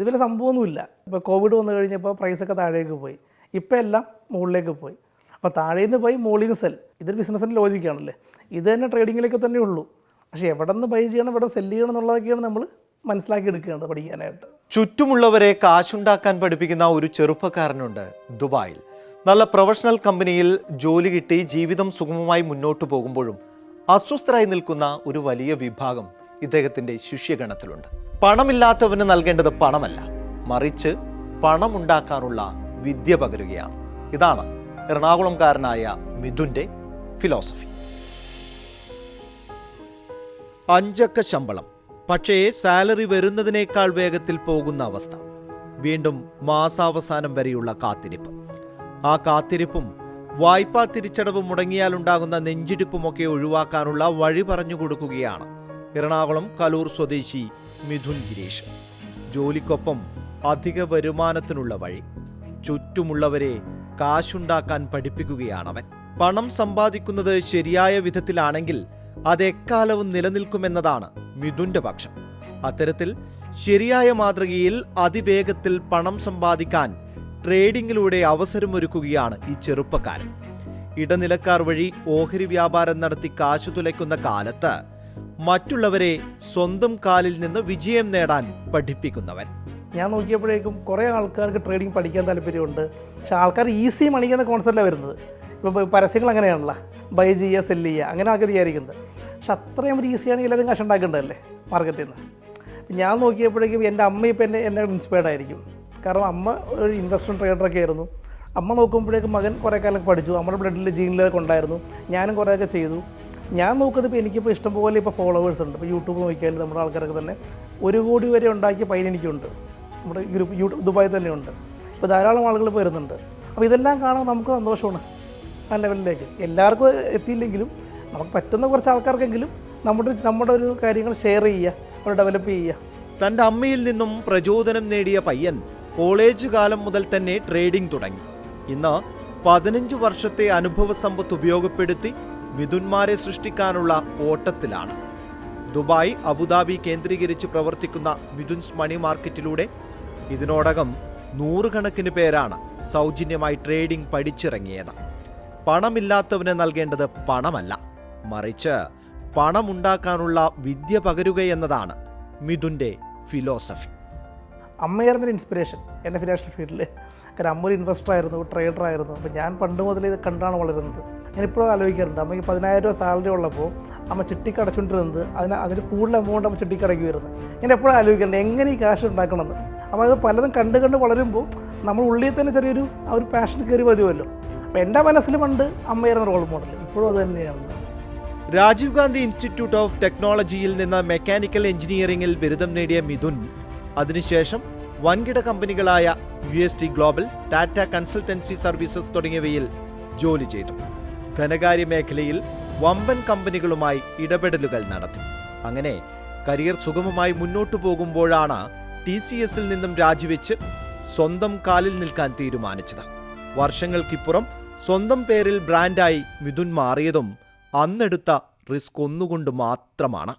ഇത് വലിയ സംഭവമൊന്നുമില്ല. ഇപ്പോൾ കോവിഡ് വന്നു കഴിഞ്ഞപ്പോൾ പ്രൈസൊക്കെ താഴേക്ക് പോയി. ഇപ്പം എല്ലാം മുകളിലേക്ക് പോയി. അപ്പോൾ താഴെ നിന്ന് പോയി മുകളിൽ നിന്ന് സെൽ ഇതൊരു ബിസിനസ്സിന്റെ ലോജിക്കാണല്ലേ ഇത് തന്നെ ട്രേഡിങ്ങിലേക്ക് തന്നെ ഉള്ളൂ. പക്ഷേ എവിടെ നിന്ന് ബൈ ചെയ്യണം എവിടെ സെല്ല് ചെയ്യണം എന്നുള്ളതൊക്കെയാണ് നമ്മൾ മനസ്സിലാക്കി എടുക്കേണ്ടത് പഠിക്കാനായിട്ട്. ചുറ്റുമുള്ളവരെ കാശുണ്ടാക്കാൻ പഠിപ്പിക്കുന്ന ഒരു ചെറുപ്പക്കാരനുണ്ട് ദുബായിൽ. നല്ല പ്രൊഫഷണൽ കമ്പനിയിൽ ജോലി കിട്ടി ജീവിതം സുഗമമായി മുന്നോട്ട് പോകുമ്പോഴും അസ്വസ്ഥരായി നിൽക്കുന്ന ഒരു വലിയ വിഭാഗം ഇദ്ദേഹത്തിന്റെ ശിഷ്യഗണത്തിലുണ്ട്. പണമില്ലാത്തവന് നൽകേണ്ടത് പണമല്ല മറിച്ച് പണമുണ്ടാക്കാനുള്ള വിദ്യ പകരുകയാണ്. ഇതാണ് എറണാകുളംകാരനായ മിഥുന്റെ ഫിലോസഫി അഞ്ചക്ക ശമ്പളം പക്ഷേ സാലറി വരുന്നതിനേക്കാൾ വേഗത്തിൽ പോകുന്ന അവസ്ഥ. വീണ്ടും മാസാവസാനം വരെയുള്ള കാത്തിരിപ്പ്. ആ കാത്തിരിപ്പും വായ്പാ തിരിച്ചടവ് മുടങ്ങിയാലുണ്ടാകുന്ന നെഞ്ചിടിപ്പുമൊക്കെ ഒഴിവാക്കാനുള്ള വഴി പറഞ്ഞു കൊടുക്കുകയാണ്. എറണാകുളം കലൂർ സ്വദേശി മിഥുൻ ഗിരീഷ്. ജോലിക്കൊപ്പം അധിക വരുമാനത്തിനുള്ള വഴി. ചുറ്റുമുള്ളവരെ കാശുണ്ടാക്കാൻ പഠിപ്പിക്കുകയാണവൻ. പണം സമ്പാദിക്കുന്നത് ശരിയായ വിധത്തിലാണെങ്കിൽ അത് എക്കാലവും നിലനിൽക്കുമെന്നതാണ് മിഥുന്റെ പക്ഷം. അത്തരത്തിൽ ശരിയായ മാതൃകയിൽ അതിവേഗത്തിൽ പണം സമ്പാദിക്കാൻ ട്രേഡിംഗിലൂടെ അവസരമൊരുക്കുകയാണ് ഈ ചെറുപ്പക്കാരൻ. ഇടനിലക്കാർ വഴി ഓഹരി വ്യാപാരം നടത്തി കാശു തുലയ്ക്കുന്ന കാലത്ത് മറ്റുള്ളവരെ സ്വന്തം കാലിൽ നിന്ന് വിജയം നേടാൻ പഠിപ്പിക്കുന്നവൻ. ഞാൻ നോക്കിയപ്പോഴേക്കും കുറേ ആൾക്കാർക്ക് ട്രേഡിംഗ് പഠിക്കാൻ താല്പര്യമുണ്ട്. പക്ഷെ ആൾക്കാർ ഈസി മണിക്കുന്ന കോൺസെപ്റ്റാണ് വരുന്നത്. ഇപ്പോൾ പരസ്യങ്ങൾ അങ്ങനെയാണല്ലോ. ബൈ ചെയ്യുക സെല്ല് ചെയ്യുക അങ്ങനെ ആൾക്കാർ വിചാരിക്കുന്നത്. പക്ഷെ അത്രയും ഒരു ഈസിയാണെങ്കിൽ എല്ലാവരും കാശ് ഉണ്ടാക്കേണ്ടതല്ലേ മാർക്കറ്റിൽ നിന്ന് ഞാൻ നോക്കിയപ്പോഴേക്കും എന്റെ അമ്മ ഇപ്പം എന്നെ എന്നെ ഇൻസ്പയർഡ് ആയിരിക്കും. കാരണം അമ്മ ഒരു ഇൻവെസ്റ്റ്മെന്റ് ട്രേഡറൊക്കെ ആയിരുന്നു. അമ്മ നോക്കുമ്പോഴേക്കും മകൻ കുറേ കാലം പഠിച്ചു. നമ്മുടെ ബ്ലഡിൽ ജീനിലൊക്കെ ഉണ്ടായിരുന്നു. ഞാനും കുറേയൊക്കെ ചെയ്തു. ഞാൻ നോക്കുന്നത് ഇപ്പോൾ എനിക്കിപ്പോൾ ഇഷ്ടംപോലെ ഇപ്പോൾ ഫോളോവേഴ്സ് ഉണ്ട്. ഇപ്പോൾ യൂട്യൂബ് നോക്കിയാൽ നമ്മുടെ ആൾക്കാരൊക്കെ തന്നെ ഒരു കോടി വരെ ഉണ്ടാക്കിയ പൈൻ എനിക്കുണ്ട്. നമ്മുടെ ഗ്രൂപ്പ് യൂട്യൂബ് ദുബായിൽ തന്നെ ഉണ്ട്. ഇപ്പോൾ ധാരാളം ആളുകൾ വരുന്നുണ്ട്. അപ്പോൾ ഇതെല്ലാം കാണാൻ നമുക്ക് സന്തോഷമാണ്. ആ ലെവലിലേക്ക്. എല്ലാവർക്കും എത്തിയില്ലെങ്കിലും നമുക്ക് പറ്റുന്ന കുറച്ച് ആൾക്കാർക്കെങ്കിലും നമ്മുടെ നമ്മുടെ ഒരു കാര്യങ്ങൾ ഷെയർ ചെയ്യുക അവർ ഡെവലപ്പ് ചെയ്യുക. തന്റെ അമ്മയിൽ നിന്നും പ്രചോദനം നേടിയ പയ്യൻ കോളേജ് കാലം മുതൽ തന്നെ ട്രേഡിംഗ് തുടങ്ങി. ഇന്ന് പതിനഞ്ച് വർഷത്തെ അനുഭവ സമ്പത്ത് ഉപയോഗപ്പെടുത്തി മിഥുന്മാരെ സൃഷ്ടിക്കാനുള്ള ഓട്ടത്തിലാണ്. ദുബായ് അബുദാബി കേന്ദ്രീകരിച്ച് പ്രവർത്തിക്കുന്ന മിഥുൻസ് മണി മാർക്കറ്റിലൂടെ ഇതിനോടകം നൂറുകണക്കിന് പേരാണ് സൗജന്യമായി ട്രേഡിംഗ് പഠിച്ചിറങ്ങിയത്. പണമില്ലാത്തവന് നൽകേണ്ടത് പണമല്ല മറിച്ച് പണമുണ്ടാക്കാനുള്ള വിദ്യ പകരുകയെന്നതാണ് മിഥുന്റെ ഫിലോസഫി. അമ്മയായിരുന്നൊരു ഇൻസ്പിറേഷൻ എന്റെ ഫിനാൻഷ്യൽ ഫീൽഡിൽ കാരണം അമ്മ ഒരു ഇൻവെസ്റ്റർ ആയിരുന്നു ട്രേഡർ ആയിരുന്നു. അപ്പോൾ ഞാൻ പണ്ട് മുതൽ ഇത് കണ്ടാണ് വളരുന്നത്. ഞാൻ ഇപ്പോഴും ആലോചിക്കാറുണ്ട് അമ്മയ്ക്ക് പതിനായിരം രൂപ സാലറി ഉള്ളപ്പോൾ അമ്മ ചിട്ടിക്ക് അടച്ചുകൊണ്ടിരുന്നത് അതിന് അതിന് കൂടുതൽ എമൗണ്ട് അമ്മ ചിട്ടിക്ക് വരുന്നത് ഞാൻ എപ്പോഴും ആലോചിക്കാറുണ്ട് എങ്ങനെ ഈ കാശ് ഉണ്ടാക്കണമെന്ന്. അപ്പോൾ അത് പലതും കണ്ട് കണ്ട് വളരുമ്പോൾ നമ്മൾ ഉള്ളിൽ തന്നെ ചെറിയൊരു ആ ഒരു പാഷൻ കയറി വരുമല്ലോ. അപ്പോൾ എന്റെ മനസ്സിൽ പണ്ട് അമ്മയായിരുന്ന റോൾ മോഡൽ ഇപ്പോഴും അത് തന്നെയാണ്. രാജീവ് ഗാന്ധി ഇൻസ്റ്റിറ്റ്യൂട്ട് ഓഫ് ടെക്നോളജിയിൽ നിന്ന് മെക്കാനിക്കൽ എഞ്ചിനീയറിംഗിൽ ബിരുദം നേടിയ മിഥുൻ. അതിനുശേഷം വൻകിട കമ്പനികളായ U S T Global Tata Consultancy Services തുടങ്ങിയവയിൽ ജോലി ചെയ്തു. ധനകാര്യ മേഖലയിൽ വമ്പൻ കമ്പനികളുമായി ഇടപെടലുകൾ നടത്തി. അങ്ങനെ കരിയർ സുഗമമായി മുന്നോട്ടു പോകുമ്പോഴാണ് ടി സി എസിൽ നിന്നും രാജിവെച്ച് സ്വന്തം കാലിൽ നിൽക്കാൻ തീരുമാനിച്ചത്. വർഷങ്ങൾക്കിപ്പുറം സ്വന്തം പേരിൽ ബ്രാൻഡായി മിഥുൻ മാറിയതും അന്നെടുത്ത റിസ്ക് ഒന്നുകൊണ്ട് മാത്രമാണ്.